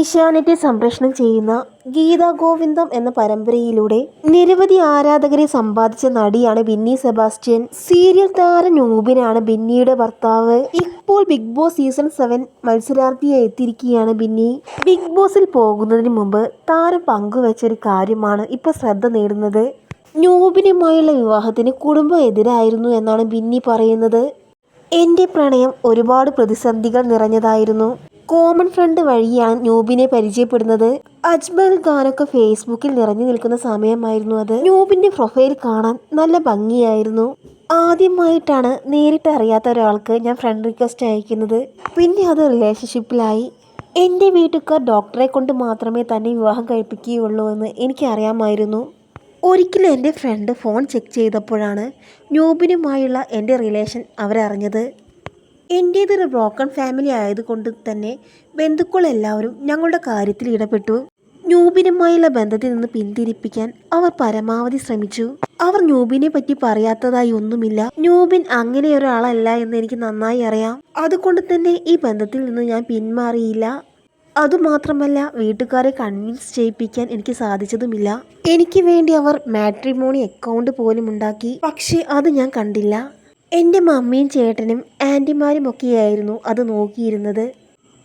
ഏഷ്യാനെറ്റിൽ സംപ്രേഷണം ചെയ്യുന്ന ഗീതാ ഗോവിന്ദം എന്ന പരമ്പരയിലൂടെ നിരവധി ആരാധകരെ സമ്പാദിച്ച നടിയാണ് ബിന്നി സെബാസ്റ്റ്യൻ. സീരിയൽ താരം നൂബിനാണ് ബിന്നിയുടെ ഭർത്താവ്. ഇപ്പോൾ ബിഗ് ബോസ് സീസൺ സെവൻ മത്സരാർത്ഥിയായി എത്തിയിരിക്കുകയാണ് ബിന്നി. ബിഗ് ബോസിൽ പോകുന്നതിന് മുമ്പ് താരം പങ്കുവച്ച ഒരു കാര്യമാണ് ഇപ്പോൾ ശ്രദ്ധ നേടുന്നത്. നൂബിനുമായുള്ള വിവാഹത്തിന് കുടുംബം എതിരായിരുന്നു എന്നാണ് ബിന്നി പറയുന്നത്. എന്റെ പ്രണയം ഒരുപാട് പ്രതിസന്ധികൾ നിറഞ്ഞതായിരുന്നു. കോമൺ ഫ്രണ്ട് വഴിയാണ് നൂബിനെ പരിചയപ്പെടുന്നത്. അജ്മൽ ഖാനൊക്കെ ഫേസ്ബുക്കിൽ നിറഞ്ഞു നിൽക്കുന്ന സമയമായിരുന്നു അത്. ന്യൂബിന്റെ പ്രൊഫൈൽ കാണാൻ നല്ല ഭംഗിയായിരുന്നു. ആദ്യമായിട്ടാണ് നേരിട്ട് അറിയാത്ത ഒരാൾക്ക് ഞാൻ ഫ്രണ്ട് റിക്വസ്റ്റ് അയക്കുന്നത്. പിന്നെ അത് റിലേഷൻഷിപ്പിലായി എന്റെ വീട്ടുകാർ ഡോക്ടറെ കൊണ്ട് മാത്രമേ തന്നെ വിവാഹം കഴിപ്പിക്കുകയുള്ളൂ എന്ന് എനിക്കറിയാമായിരുന്നു. ഒരിക്കലും എന്റെ ഫ്രണ്ട് ഫോൺ ചെക്ക് ചെയ്തപ്പോഴാണ് ന്യൂബിനുമായുള്ള എന്റെ റിലേഷൻ അവരറിഞ്ഞത്. എന്റേതൊരു ബ്രോക്കൺ ഫാമിലി ആയതുകൊണ്ട് തന്നെ ബന്ധുക്കളെല്ലാവരും ഞങ്ങളുടെ കാര്യത്തിൽ ഇടപെട്ടു. ന്യൂബിനുമായുള്ള ബന്ധത്തിൽ നിന്ന് പിന്തിരിപ്പിക്കാൻ അവർ പരമാവധി ശ്രമിച്ചു. അവർ ന്യൂബിനെ പറ്റി പറയാത്തതായി ഒന്നുമില്ല. ന്യൂബിൻ അങ്ങനെ ഒരാളല്ല എന്ന് എനിക്ക് നന്നായി അറിയാം. അതുകൊണ്ട് തന്നെ ഈ ബന്ധത്തിൽ നിന്ന് ഞാൻ പിന്മാറിയില്ല. അതുമാത്രമല്ല വീട്ടുകാരെ കൺവിൻസ് ചെയ്യിപ്പിക്കാൻ എനിക്ക് സാധിച്ചതുമില്ല. എനിക്ക് വേണ്ടി അവർ മാട്രിമോണി അക്കൗണ്ട് പോലും ഉണ്ടാക്കി. പക്ഷേ അത് ഞാൻ കണ്ടില്ല. എന്റെ മമ്മിയും ചേട്ടനും ആന്റിമാരും ഒക്കെയായിരുന്നു അത് നോക്കിയിരുന്നത്.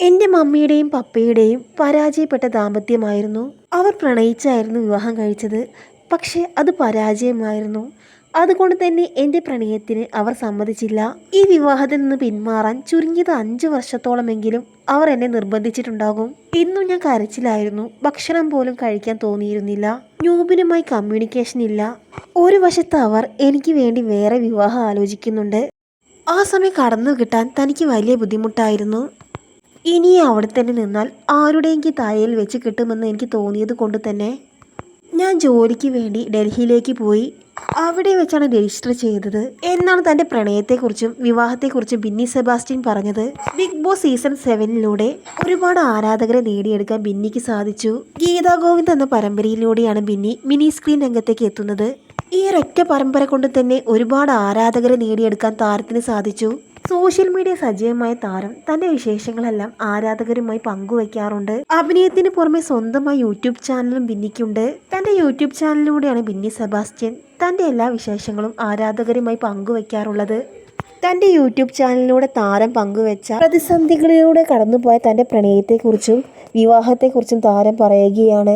എന്റെ മമ്മിയുടെയും പപ്പയുടെയും പരാജയപ്പെട്ട ദാമ്പത്യമായിരുന്നു. അവർ പ്രണയിച്ചായിരുന്നു വിവാഹം കഴിച്ചത്. പക്ഷേ അത് പരാജയമായിരുന്നു. അതുകൊണ്ട് തന്നെ എന്റെ പ്രണയത്തിന് അവർ സമ്മതിച്ചില്ല. ഈ വിവാഹത്തിൽ നിന്ന് പിന്മാറാൻ ചുരുങ്ങിയത് അഞ്ച് വർഷത്തോളമെങ്കിലും അവർ എന്നെ നിർബന്ധിച്ചിട്ടുണ്ടാകും. ഇന്നും ഞാൻ കരച്ചിലായിരുന്നു. ഭക്ഷണം പോലും കഴിക്കാൻ തോന്നിയിരുന്നില്ല. ന്യൂബിനുമായി കമ്മ്യൂണിക്കേഷൻ ഇല്ല. ഒരു വശത്ത് അവർ എനിക്ക് വേണ്ടി വേറെ വിവാഹം ആലോചിക്കുന്നുണ്ട്. ആ സമയം കടന്നു കിട്ടാൻ തനിക്ക് വലിയ ബുദ്ധിമുട്ടായിരുന്നു. ഇനി അവിടെ തന്നെ നിന്നാൽ ആരുടെയെങ്കിൽ തായയിൽ വെച്ച് കിട്ടുമെന്ന് എനിക്ക് തോന്നിയത് കൊണ്ട് തന്നെ. ഞാൻ ജോലിക്ക് വേണ്ടി ഡൽഹിയിലേക്ക് പോയി. അവിടെ വെച്ചാണ് രജിസ്റ്റർ ചെയ്തത്. എന്നാണ് തന്റെ പ്രണയത്തെക്കുറിച്ചും വിവാഹത്തെക്കുറിച്ചും ബിന്നി സെബാസ്റ്റ്യൻ പറഞ്ഞത്. ബിഗ് ബോസ് സീസൺ സെവനിലൂടെ ഒരുപാട് ആരാധകരെ നേടിയെടുക്കാൻ ബിന്നിക്ക് സാധിച്ചു. ഗീതാ ഗോവിന്ദ് എന്ന പരമ്പരയിലൂടെയാണ് ബിന്നി മിനി സ്ക്രീൻ രംഗത്തേക്ക് എത്തുന്നത്. ഈ ഒരൊറ്റ പരമ്പര കൊണ്ട് തന്നെ ഒരുപാട് ആരാധകരെ നേടിയെടുക്കാൻ താരത്തിന് സാധിച്ചു. സോഷ്യൽ മീഡിയ സജീവമായ താരം തന്റെ വിശേഷങ്ങളെല്ലാം ആരാധകരുമായി പങ്കുവയ്ക്കാറുണ്ട്. അഭിനയത്തിന് പുറമെ സ്വന്തമായി യൂട്യൂബ് ചാനലും ബിന്നിക്കുണ്ട്. തന്റെ യൂട്യൂബ് ചാനലിലൂടെയാണ് ബിന്നി സെബാസ്റ്റ്യൻ തന്റെ എല്ലാ വിശേഷങ്ങളും ആരാധകരുമായി പങ്കുവയ്ക്കാറുള്ളത്. തന്റെ യൂട്യൂബ് ചാനലിലൂടെ താരം പങ്കുവെച്ച പ്രതിസന്ധികളിലൂടെ കടന്നുപോയ തന്റെ പ്രണയത്തെക്കുറിച്ചും വിവാഹത്തെക്കുറിച്ചും താരം പറയുകയാണ്.